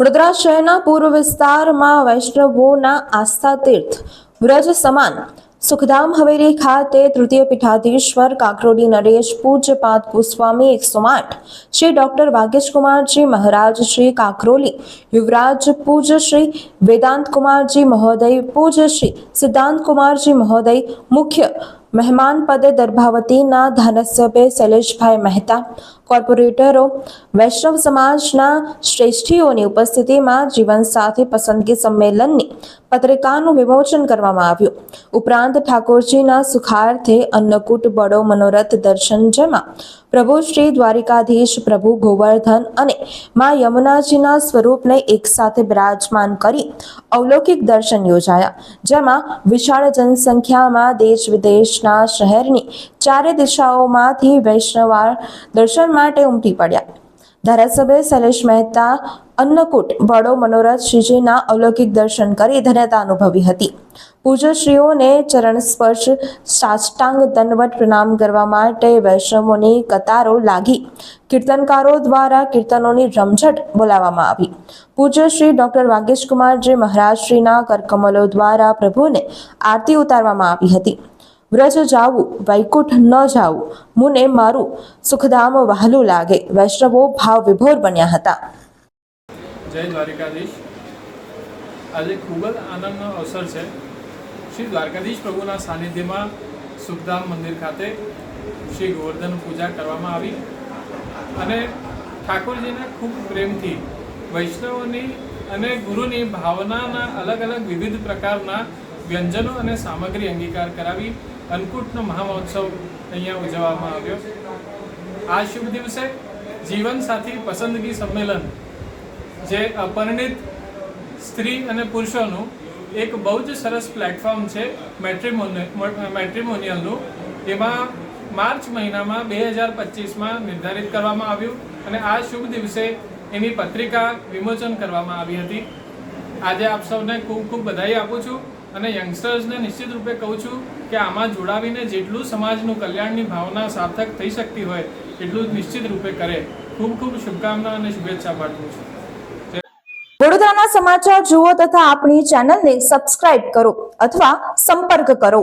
વડોદરા શહેરના પૂર્વ વિસ્તારમાં વૈષ્ણવોના આસ્થા તીર્થ વ્રજ સમાન સુખધામ હવેલી ખાતે તૃતીય પીઠાધીશ્વર, કાકરોડી, નરેશ પૂજ્યપાદ ગોસ્વામી એકસો આઠ, શ્રી ડોક્ટર વાગેશકુમારજી મહારાજ, શ્રી કાકરોલી, યુવરાજ પૂજ્ય શ્રી વેદાંત કુમારજી મહોદય પૂજ્ય શ્રી સિદ્ધાંત કુમારજી મહોદય, મુખ્ય મહેમાન પદે દર્ભાવતીના ધારાસભ્ય શૈલેષભાઈ મહેતા, કોર્પોરેટરો, વૈષ્ણવ સમાજના શ્રેષ્ઠીઓની ઉપસ્થિતિમાં જીવનસાથી પસંદગી સંમેલનની પત્રિકાનું વિમોચન કરવામાં આવ્યું. ઉપરાંત ઠાકોરજીના સુખાર્થે અન્નકૂટ બડો મનોરથ દર્શન જેમાં પ્રભુ શ્રી દ્વારિકાધીશ પ્રભુ ગોવર્ધન અને મા યમુનાજીના સ્વરૂપને એકસાથે બિરાજમાન કરી અવલૌકિક દર્શન યોજાયા, જેમાં વિશાળ જનસંખ્યામાં દેશ વિદેશના શહેરની ચારે દિશાઓમાંથી વૈષ્ણવા દર્શન માટે ઉમટી પડ્યા. ધારાસભ્ય શૈલેષ મહેતા, અન્નકૂટ વડો મનોરથ શ્રીજીના અલૌકિક દર્શન કરી ધન્યતા અનુભવી હતી. પૂજ્યશ્રીઓને ચરણ સ્પર્શ, સાષ્ટાંગ દંડવટ પ્રણામ કરવા માટે વૈષ્ણવોની કતારો લાગી. કીર્તનકારો દ્વારા કીર્તનોની રમઝટ બોલાવવામાં આવી. પૂજ્ય શ્રી ડોક્ટર વાગેશકુમારજી મહારાજશ્રીના કરકમલો દ્વારા પ્રભુને આરતી ઉતારવામાં આવી હતી. વ્રજ જાવું, વૈકુંઠ ન જાવું, મુને મારું સુખધામ વહાલું લાગે. વૈષ્ણવો ભાવ વિભોર બન્યા હતા. જય દ્વારિકાધીશ. આજે ખૂબ જ આનંદનો અવસર છે. શ્રી દ્વારકાધીશ પ્રભુના સાનિધ્યમાં સુખધામ મંદિર ખાતે શ્રી ગોવર્ધન પૂજા કરવામાં આવી અને ઠાકોરજીના ખૂબ પ્રેમથી વૈષ્ણવોની અને ગુરુની ભાવનાના અલગ અલગ વિવિધ પ્રકારના વ્યંજનો અને સામગ્રી અંગીકાર કરાવી અન્નકૂટનો મહામહોત્સવ અહીંયા ઉજવવામાં આવ્યો. આ શુભ દિવસે જીવનસાથી પસંદગી સંમેલન, જે અપરિણિત સ્ત્રી અને પુરુષોનું એક બહુ જ સરસ પ્લેટફોર્મ છે મેટ્રિમોનિયલનું એમાં માર્ચ મહિનામાં બે હજાર પચીસમાં નિર્ધારિત કરવામાં આવ્યું અને આ શુભ દિવસે એની પત્રિકા વિમોચન કરવામાં આવી હતી. આજે આપ સૌને ખૂબ ખૂબ બધાઈ આપું છું. અને યંગસ્ટર્સને નિશ્ચિત રૂપે કહું છું કે આમાં જોડાવીને જેટલું સમાજનું કલ્યાણની ભાવના સાર્થક થઈ શકતી હોય, એટલું જ નિશ્ચિત રૂપે કરે. ખૂબ ખૂબ શુભકામના અને શુભેચ્છા પાઠવું છું. વડોદરાના સમાચાર જુઓ તથા આપણી ચેનલને સબસ્ક્રાઇબ કરો અથવા સંપર્ક કરો.